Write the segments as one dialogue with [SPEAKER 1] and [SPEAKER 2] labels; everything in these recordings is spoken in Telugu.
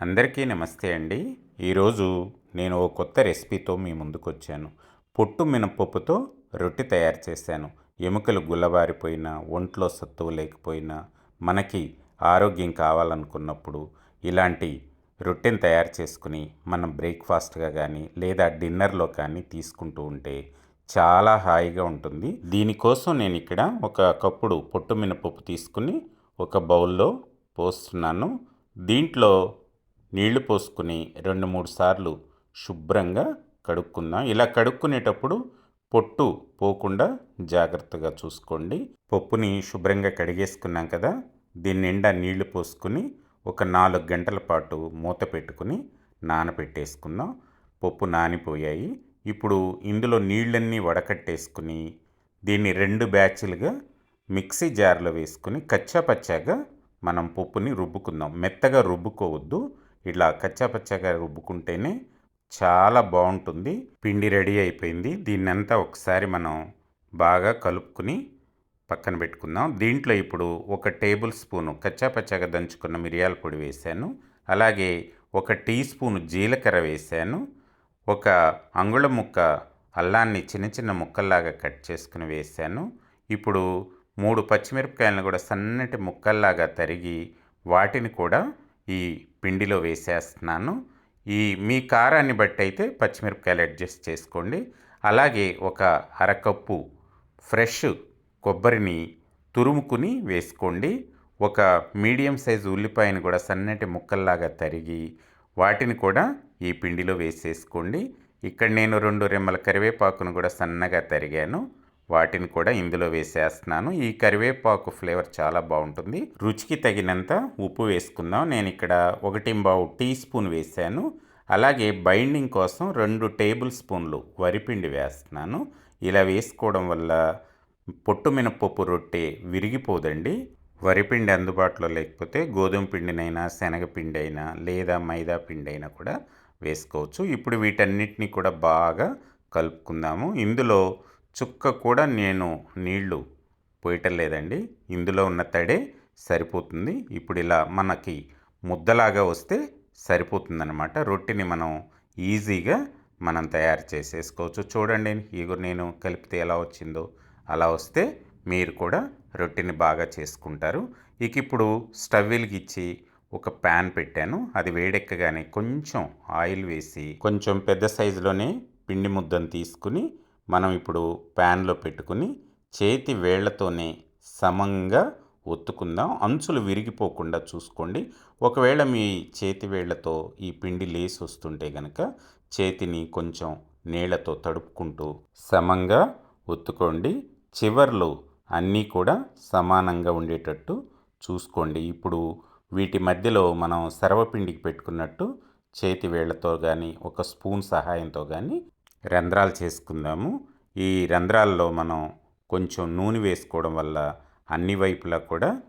[SPEAKER 1] అందరికీ నమస్తే అండి. ఈరోజు నేను ఓ కొత్త రెసిపీతో మీ ముందుకు వచ్చాను పొట్టు మినపప్పుతో రొట్టె తయారు చేశాను. ఎముకలు గుల్లబారిపోయినా ఒంట్లో సత్తువు లేకపోయినా మనకి ఆరోగ్యం కావాలనుకున్నప్పుడు ఇలాంటి రొట్టెని తయారు చేసుకుని మనం బ్రేక్ఫాస్ట్గా కానీ లేదా డిన్నర్లో కానీ తీసుకుంటూ ఉంటే చాలా హాయిగా ఉంటుంది. దీనికోసం నేను ఇక్కడ ఒక కప్పుడు పొట్టు మినపప్పు తీసుకుని ఒక బౌల్లో పోస్తున్నాను. దీంట్లో నీళ్ళు పోసుకుని రెండు మూడు సార్లు శుభ్రంగా కడుక్కుందాం ఇలా కడుక్కునేటప్పుడు పొట్టు పోకుండా జాగ్రత్తగా చూసుకోండి. పప్పుని శుభ్రంగా కడిగేసుకున్నాం కదా దీని నిండా నీళ్ళు పోసుకుని ఒక నాలుగు గంటల పాటు మూత పెట్టుకుని నానబెట్టేసుకుందాం పప్పు నానిపోయాయి. ఇప్పుడు ఇందులో నీళ్ళన్నీ వడకట్టేసుకుని దీన్ని రెండు బ్యాచ్లుగా మిక్సీ జార్లో వేసుకుని కచ్చా పచ్చాగా మనం పప్పుని రుబ్బుకుందాం. మెత్తగా రుబ్బుకోవద్దు. ఇలా కచ్చాపచ్చాగా రుబ్బుకుంటేనే చాలా బాగుంటుంది. పిండి రెడీ అయిపోయింది. దీన్నంతా ఒకసారి మనం బాగా కలుపుకుని పక్కన పెట్టుకుందాం. దీంట్లో ఇప్పుడు ఒక టేబుల్ స్పూను కచ్చాపచ్చాగా దంచుకున్న మిరియాల పొడి వేశాను. అలాగే ఒక టీ స్పూను జీలకర్ర వేశాను. ఒక అంగుళ ముక్క అల్లాన్ని చిన్న చిన్న ముక్కల్లాగా కట్ చేసుకుని వేశాను. ఇప్పుడు మూడు పచ్చిమిరపకాయలను కూడా సన్నటి ముక్కల్లాగా తరిగి వాటిని కూడా ఈ పిండిలో వేసేస్తున్నాను. ఈ మీ కారాన్ని బట్టి అయితే పచ్చిమిరపకాయలు అడ్జస్ట్ చేసుకోండి. అలాగే ఒక అరకప్పు ఫ్రెష్ కొబ్బరిని తురుముకుని వేసుకోండి. ఒక మీడియం సైజు ఉల్లిపాయను కూడా సన్నటి ముక్కల్లాగా తరిగి వాటిని కూడా ఈ పిండిలో వేసేసుకోండి. ఇక్కడ నేను రెండు రెమ్మల కరివేపాకును కూడా సన్నగా తరిగాను. వాటిని కూడా ఇందులో వేసేస్తున్నాను. ఈ కరివేపాకు ఫ్లేవర్ చాలా బాగుంటుంది. రుచికి తగినంత ఉప్పు వేసుకుందాం. నేను ఇక్కడ ఒకటి బావు టీ స్పూన్ వేసాను. అలాగే బైండింగ్ కోసం రెండు టేబుల్ స్పూన్లు వరిపిండి వేస్తున్నాను. ఇలా వేసుకోవడం వల్ల పొట్టు మినపప్పు రొట్టె విరిగిపోదండి. వరిపిండి అందుబాటులో లేకపోతే గోధుమ పిండినైనా శనగపిండి అయినా లేదా మైదా పిండి అయినా కూడా వేసుకోవచ్చు. ఇప్పుడు వీటన్నిటిని కూడా బాగా కలుపుకుందాము. ఇందులో చుక్క కూడా నేను నీళ్ళు పోయటం లేదండి ఇందులో ఉన్న తడే సరిపోతుంది. ఇప్పుడు ఇలా మనకి ముద్దలాగా వస్తే సరిపోతుందనమాట రొట్టెని మనం ఈజీగా మనం తయారు చేసేసుకోవచ్చు. చూడండి ఇగో నేను కలిపితే ఎలా వచ్చిందో. అలా వస్తే మీరు కూడా రొట్టెని బాగా చేసుకుంటారు. ఇక ఇప్పుడు స్టవ్ వెలిగించి ఒక ప్యాన్ పెట్టాను. అది వేడెక్కగానే కొంచెం ఆయిల్ వేసి కొంచెం పెద్ద సైజులోనే పిండి ముద్దను తీసుకుని మనం ఇప్పుడు ప్యాన్లో పెట్టుకుని చేతి వేళ్ళతోనే సమంగా ఒత్తుకుందాం. అంచులు విరిగిపోకుండా చూసుకోండి. ఒకవేళ మీ చేతి వేళ్ళతో ఈ పిండి లేసి వస్తుంటే కనుక చేతిని కొంచెం నీళ్ళతో తడుపుకుంటూ సమంగా ఒత్తుకోండి. చివర్లు అన్నీ కూడా సమానంగా ఉండేటట్టు చూసుకోండి. ఇప్పుడు వీటి మధ్యలో మనం సర్వపిండికి పెట్టుకున్నట్టు చేతి వేళ్ళతో కానీ ఒక స్పూన్ సహాయంతో కానీ రంధ్రాలు చేసుకుందాము. ఈ రంధ్రాల్లో మనం కొంచెం నూనె వేసుకోవడం వల్ల అన్ని వైపులా కూడా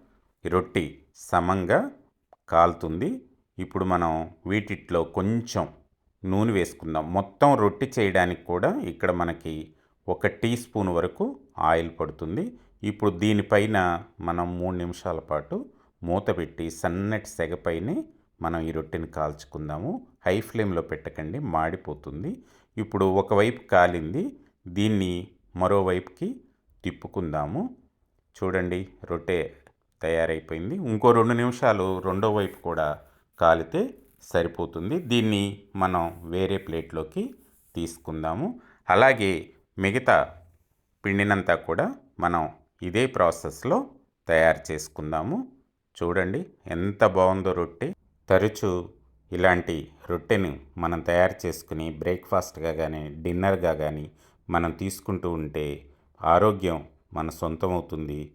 [SPEAKER 1] రొట్టి సమంగా కాలుతుంది. ఇప్పుడు మనం వీటిట్లో కొంచెం నూనె వేసుకుందాం. మొత్తం రొట్టి చేయడానికి కూడా ఇక్కడ మనకి ఒక టీ స్పూన్ వరకు ఆయిల్ పడుతుంది. ఇప్పుడు దీనిపైన మనం మూడు నిమిషాల పాటు మూత పెట్టి సన్నటి సెగపైనే మనం ఈ రొట్టెని కాల్చుకుందాము. హై ఫ్లేమ్లో పెట్టకండి మాడిపోతుంది. ఇప్పుడు ఒకవైపు కాలింది దీన్ని మరోవైపుకి తిప్పుకుందాము. చూడండి రొట్టె తయారైపోయింది. ఇంకో రెండు నిమిషాలు రెండో వైపు కూడా కాలితే సరిపోతుంది. దీన్ని మనం వేరే ప్లేట్లోకి తీసుకుందాము. అలాగే మిగతా పిండినంతా కూడా మనం ఇదే ప్రాసెస్లో తయారు చేసుకుందాము. చూడండి ఎంత బాగుందో రొట్టె. తరచూ ఇలాంటి రొట్టెను మనం తయారు చేసుకుని బ్రేక్ఫాస్ట్గా కానీ డిన్నర్గా కానీ మనం తీసుకుంటూ ఉంటే ఆరోగ్యం మన సొంతమవుతుంది.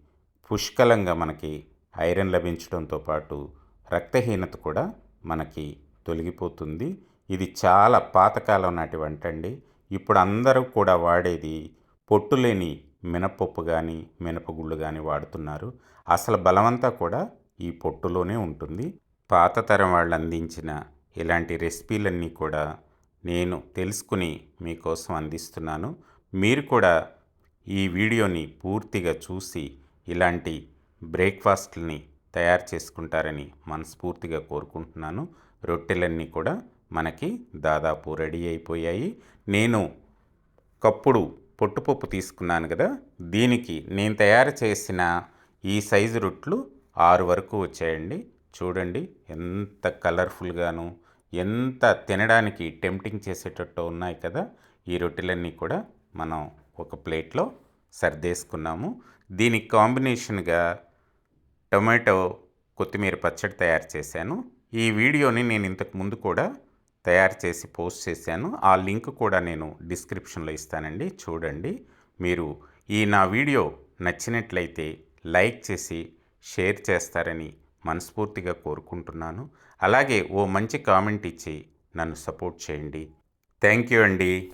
[SPEAKER 1] పుష్కలంగా మనకి ఐరన్ లభించడంతో పాటు రక్తహీనత కూడా మనకి తొలగిపోతుంది. ఇది చాలా పాతకాలం నాటి వంట అండి. ఇప్పుడు అందరూ కూడా వాడేది పొట్టులేని మినపప్పు కానీ మినపగుళ్ళు కానీ వాడుతున్నారు. అసలు బలమంతా కూడా ఈ పొట్టులోనే ఉంటుంది. పాత తరం వాళ్ళు అందించిన ఇలాంటి రెసిపీలన్నీ కూడా నేను తెలుసుకుని మీకోసం అందిస్తున్నాను. మీరు కూడా ఈ వీడియోని పూర్తిగా చూసి ఇలాంటి బ్రేక్ఫాస్ట్ని తయారు చేసుకుంటారని మనస్ఫూర్తిగా కోరుకుంటున్నాను. రొట్టెలన్నీ కూడా మనకి దాదాపు రెడీ అయిపోయాయి. నేను కప్పుడు పొట్టుపప్పు తీసుకున్నాను కదా దీనికి నేను తయారు చేసిన ఈ సైజు రొట్లు ఆరు వరకు వచ్చాయండి. చూడండి ఎంత కలర్ఫుల్గాను ఎంత తినడానికి టెంప్టింగ్ చేసేటట్టు ఉన్నాయి కదా ఈ రొట్టెలన్నీ కూడా మనం ఒక ప్లేట్లో సర్దేసుకున్నాము. దీనికి కాంబినేషన్గా టొమాటో కొత్తిమీర పచ్చడి తయారు చేశాను. ఈ వీడియోని నేను ఇంతకు ముందు కూడా తయారు చేసి పోస్ట్ చేశాను. ఆ లింక్ కూడా నేను డిస్క్రిప్షన్లో ఇస్తానండి చూడండి. మీరు ఈ నా వీడియో నచ్చినట్లయితే లైక్ చేసి షేర్ చేస్తారని మనస్ఫూర్తిగా కోరుకుంటున్నాను. అలాగే ఓ మంచి కామెంట్ ఇచ్చి నన్ను సపోర్ట్ చేయండి. థ్యాంక్ యూ అండి.